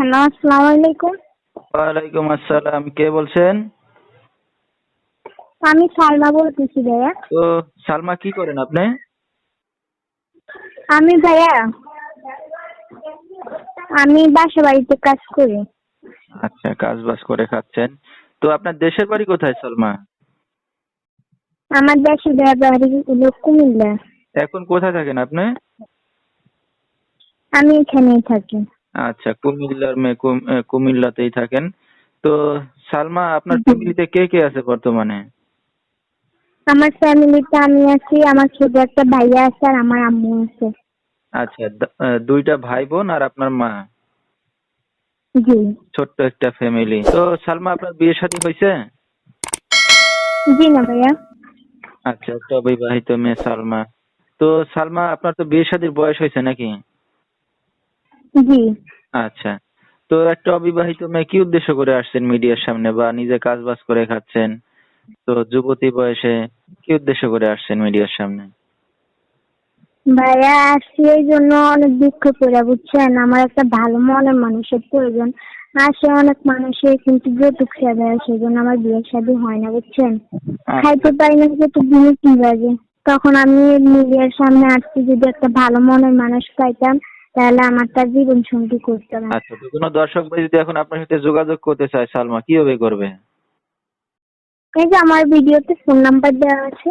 Hello আসসালামু আলাইকুম। ওয়ালাইকুম আসসালাম কে বলছেন? আমি সালমা বলতেছি ভাইয়া। তো সালমা কি করেন আপনি? আমি ভাইয়া আমি বাসা বাড়িতে কাজ করি। আচ্ছা কাজ বাজ করে খাচ্ছেন। তো আপনার দেশের বাড়ি কোথায় সালমা? আমার দেশের বাড়ি হলো কুমিল্লা। এখন কোথায় থাকেন আপনি? আমি এখানেই থাকি। আচ্ছা কুমিল্লার মেয়ে কুম- কুমিল্লাতেই থাকেন। তো সালমা আপনার ফ্যামিলিতে কে কে আছে বর্তমানে? আমার ফ্যামিলিতে আমি আছি আমার ছোট একটা ভাইয়া আছে আর আমার আম্মু আছে। আচ্ছা দুইটা ভাই বোন আর আপনার মা? জি। ছোট্ট একটা ফ্যামিলি। তো সালমা আপনার বিয়ে শাদী হয়েছে জি না ভাইয়া। আচ্ছা একটা অবিবাহিত মেয়ে সালমা। তো সালমা আপনার তো বিয়ে শাদীর বয়স হয়েছে নাকি? জি। আচ্ছা। তো একটা অবিবাহিত মেয়ে কি উদ্দেশ্য করে আসছেন মিডিয়ার সামনে বা নিজে কাজ বাজ করে খাচ্ছেন? তো যুবতী বয়সে কি উদ্দেশ্য করে আসছেন মিডিয়ার সামনে? ভাইয়া আসছি এই জন্য অনেক দুঃখ করে বুঝছেন? আমার একটা ভালো মনের মানুষের প্রয়োজন। আসে অনেক মানুষের কিন্তু যৌতুক সেবা সেই জন্য আমার বিয়ে শাদী হয় না বুঝছেন? খাইতে পারি না যে তো দিনে কি বাজে তখন আমি মিডিয়ার সামনে আসছি যদি একটা ভালো মনের মানুষ পাইতাম তাহলে আমার তার জীবন সঙ্গী করতে হবে। আচ্ছা তো কোনো দর্শক ভাই যদি এখন আপনার সাথে যোগাযোগ করতে চায় সালমা কীভাবে করবে? এই যে আমার ভিডিওতে ফোন নাম্বার দেওয়া আছে।